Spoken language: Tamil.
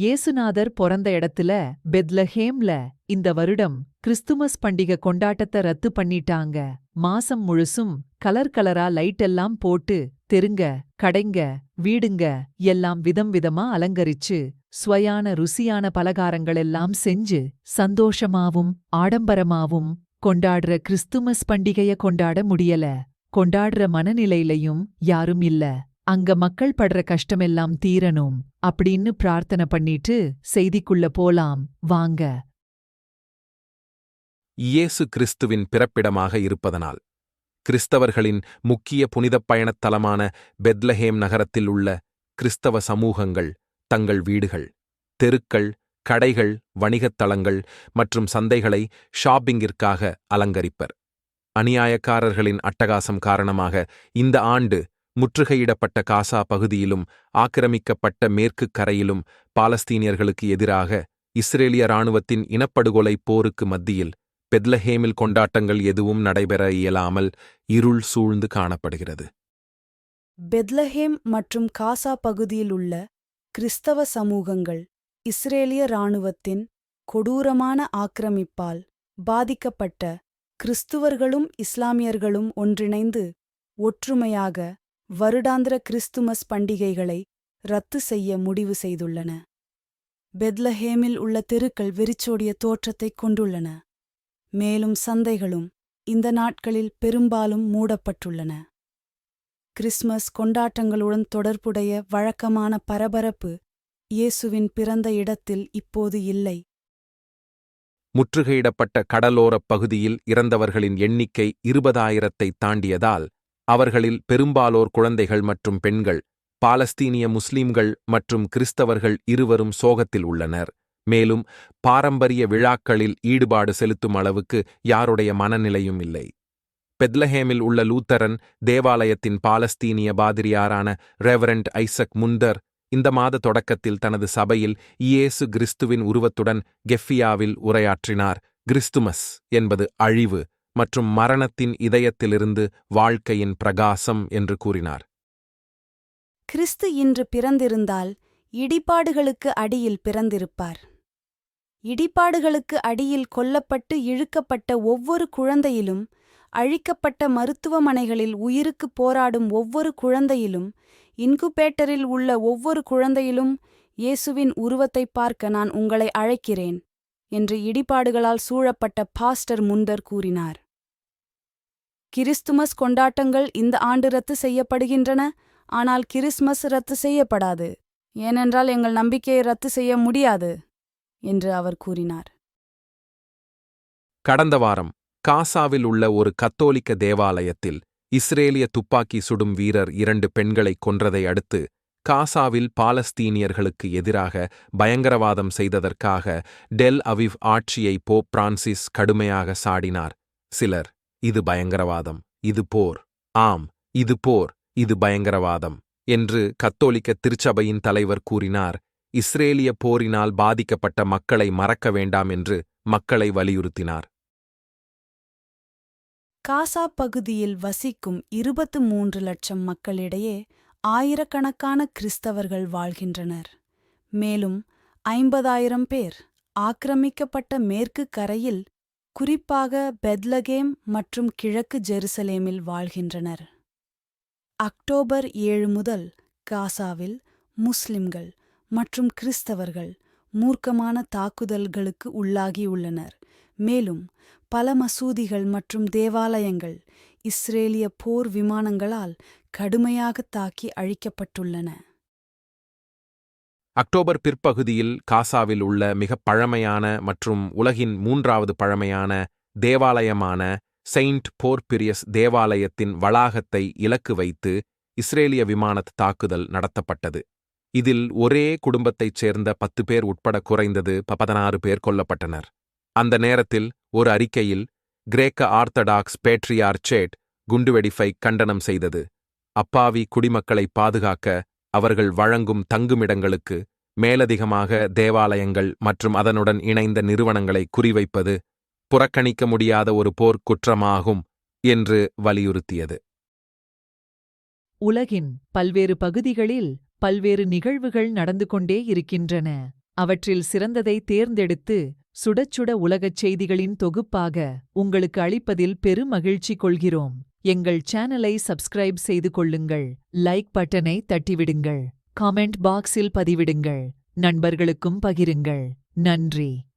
இயேசுநாதர் பொறந்த இடத்துல பெத்லஹேம்ல இந்த வருடம் கிறிஸ்துமஸ் பண்டிகை கொண்டாட்டத்தை ரத்து பண்ணிட்டாங்க. மாசம் முழுசும் கலர் கலரா லைட் எல்லாம் போட்டு தெருங்க கடைங்க வீடுங்க எல்லாம் விதம் விதமா அலங்கரிச்சு ஸ்வயான ருசியான பலகாரங்கள் எல்லாம் செஞ்சு சந்தோஷமாவும் ஆடம்பரமாவும் கொண்டாடுற கிறிஸ்துமஸ் பண்டிகைய கொண்டாட முடியல. கொண்டாடுற மனநிலையிலையும் யாரும் இல்ல. அங்க மக்கள் படுற கஷ்டமெல்லாம் தீரணும் அப்படின்னு பிரார்த்தனை பண்ணிட்டு செய்திக்குள்ள போலாம். வாங்க. இயேசு கிறிஸ்துவின் பிறப்பிடமாக இருப்பதனால் கிறிஸ்தவர்களின் முக்கிய புனிதப் பயணத் தலமான பெத்லஹேம் நகரத்தில் உள்ள கிறிஸ்தவ சமூகங்கள் தங்கள் வீடுகள் தெருக்கள் கடைகள் வணிகத் தளங்கள் மற்றும் சந்தைகளை ஷாப்பிங்கிற்காக அலங்கரிப்பர். அநியாயக்காரர்களின் அட்டகாசம் காரணமாக இந்த ஆண்டு முற்றுகையிடப்பட்ட காசா பகுதியிலும் ஆக்கிரமிக்கப்பட்ட மேற்குக் கரையிலும் பாலஸ்தீனியர்களுக்கு எதிராக இஸ்ரேலிய இராணுவத்தின் இனப்படுகொலை போருக்கு மத்தியில் பெத்லஹேமில் கொண்டாட்டங்கள் எதுவும் நடைபெற இயலாமல் இருள் சூழ்ந்து காணப்படுகிறது. பெத்லஹேம் மற்றும் காசா பகுதியில் உள்ள கிறிஸ்தவ சமூகங்கள் இஸ்ரேலிய இராணுவத்தின் கொடூரமான ஆக்கிரமிப்பால் பாதிக்கப்பட்ட கிறிஸ்துவர்களும் இஸ்லாமியர்களும் ஒன்றிணைந்து ஒற்றுமையாக வருடாந்திர கிறிஸ்துமஸ் பண்டிகைகளை ரத்து செய்ய முடிவு செய்துள்ளன. பெத்லஹேமில் உள்ள தெருக்கள் வெறிச்சோடிய தோற்றத்தைக் கொண்டுள்ளன. மேலும் சந்தைகளும் இந்த நாட்களில் பெரும்பாலும் மூடப்பட்டுள்ளன. கிறிஸ்மஸ் கொண்டாட்டங்களுடன் தொடர்புடைய வழக்கமான பரபரப்பு இயேசுவின் பிறந்த இடத்தில் இப்போது இல்லை. முற்றுகையிடப்பட்ட கடலோரப் பகுதியில் இறந்தவர்களின் எண்ணிக்கை இருபதாயிரத்தை தாண்டியதால் அவர்களில் பெரும்பாலோர் குழந்தைகள் மற்றும் பெண்கள் பாலஸ்தீனிய முஸ்லிம்கள் மற்றும் கிறிஸ்தவர்கள் இருவரும் சோகத்தில் உள்ளனர். மேலும் பாரம்பரிய விழாக்களில் ஈடுபாடு செலுத்தும் அளவுக்கு யாருடைய மனநிலையும் இல்லை. பெத்லஹேமில் உள்ள லூத்தரன் தேவாலயத்தின் பாலஸ்தீனிய பாதிரியாரான ரெவரண்ட் ஐசக் முந்தர் இந்த மாத தொடக்கத்தில் தனது சபையில் இயேசு கிறிஸ்துவின் உருவத்துடன் கெஃபியாவில் உரையாற்றினார். கிறிஸ்துமஸ் என்பது அழிவு மற்றும் மரணத்தின் இதயத்திலிருந்து வாழ்க்கையின் பிரகாசம் என்று கூறினார். கிறிஸ்து இன்று பிறந்திருந்தால் இடிபாடுகளுக்கு அடியில் பிறந்திருப்பார். இடிபாடுகளுக்கு அடியில் கொல்லப்பட்டு இழுக்கப்பட்ட ஒவ்வொரு குழந்தையிலும் அழிக்கப்பட்ட மருத்துவமனைகளில் உயிருக்கு போராடும் ஒவ்வொரு குழந்தையிலும் இன்குபேட்டரில் உள்ள ஒவ்வொரு குழந்தையிலும் இயேசுவின் உருவத்தை பார்க்க நான் உங்களை அழைக்கிறேன் என்று இடிபாடுகளால் சூழப்பட்ட பாஸ்டர் முந்தர் கூறினார். கிறிஸ்துமஸ் கொண்டாட்டங்கள் இந்த ஆண்டு ரத்து செய்யப்படுகின்றன. ஆனால் கிறிஸ்மஸ் ரத்து செய்யப்படாது. ஏனென்றால் எங்கள் நம்பிக்கையை ரத்து செய்ய முடியாது. என்று அவர் கூறினார். கடந்த வாரம் காசாவில் உள்ள ஒரு கத்தோலிக்க தேவாலயத்தில் இஸ்ரேலிய துப்பாக்கி சுடும் வீரர் இரண்டு பெண்களை கொன்றதை அடுத்து காசாவில் பாலஸ்தீனியர்களுக்கு எதிராக பயங்கரவாதம் செய்ததற்காக டெல் அவிவ் ஆட்சியை போப் பிரான்சிஸ் கடுமையாக சாடினார். சிலர் இது பயங்கரவாதம் இது போர். ஆம் இது போர் இது பயங்கரவாதம் என்று கத்தோலிக்க திருச்சபையின் தலைவர் கூறினார். இஸ்ரேலிய போரினால் பாதிக்கப்பட்ட மக்களை மறக்க வேண்டாம் என்று மக்களை வலியுறுத்தினார். காசா பகுதியில் வசிக்கும் இருபத்து மூன்று லட்சம் மக்களிடையே ஆயிரக்கணக்கான கிறிஸ்தவர்கள் வாழ்கின்றனர். மேலும் ஐம்பதாயிரம் பேர் ஆக்கிரமிக்கப்பட்ட மேற்கு கரையில் குறிப்பாக பெத்லகேம் மற்றும் கிழக்கு ஜெருசலேமில் வாழ்கின்றனர். அக்டோபர் ஏழு முதல் காசாவில் முஸ்லிம்கள் மற்றும் கிறிஸ்தவர்கள் மூர்க்கமான தாக்குதல்களுக்கு உள்ளாகியுள்ளனர். மேலும் பல மசூதிகள் மற்றும் தேவாலயங்கள் இஸ்ரேலிய போர் விமானங்களால் கடுமையாக தாக்கி அழிக்கப்பட்டுள்ளன. அக்டோபர் பிற்பகுதியில் காசாவில் உள்ள மிகப் பழமையான மற்றும் உலகின் மூன்றாவது பழமையான தேவாலயமான செயின்ட் போர்பிரியஸ் தேவாலயத்தின் வளாகத்தை இலக்கு வைத்து இஸ்ரேலிய விமானத் தாக்குதல் நடத்தப்பட்டது. இதில் ஒரே குடும்பத்தைச் சேர்ந்த பத்து பேர் உட்பட குறைந்தது பதினாறு பேர் கொல்லப்பட்டனர். அந்த நேரத்தில் ஒரு அறிக்கையில் கிரேக்க ஆர்த்தடாக்ஸ் பேட்ரியார்ச்சேட் குண்டுவெடிப்பை கண்டனம் செய்தது. அப்பாவி குடிமக்களை பாதுகாக்க அவர்கள் வழங்கும் தங்குமிடங்களுக்கு மேலதிகமாக தேவாலயங்கள் மற்றும் அதனுடன் இணைந்த நிறுவனங்களை குறிவைப்பது புறக்கணிக்க முடியாத ஒரு போர்க் குற்றமாகும் என்று வலியுறுத்தியது. உலகின் பல்வேறு பகுதிகளில் பல்வேறு நிகழ்வுகள் நடந்து கொண்டே இருக்கின்றன. அவற்றில் சிறந்ததை தேர்ந்தெடுத்து சுடச் சுட உலகச் செய்திகளின் தொகுப்பாக உங்களுக்கு அளிப்பதில் பெருமகிழ்ச்சி கொள்கிறோம். எங்கள் சேனலை சப்ஸ்கிரைப் செய்து கொள்ளுங்கள். லைக் பட்டனை தட்டிவிடுங்கள். காமெண்ட் பாக்ஸில் பதிவிடுங்கள். நண்பர்களுக்கும் பகிருங்கள். நன்றி.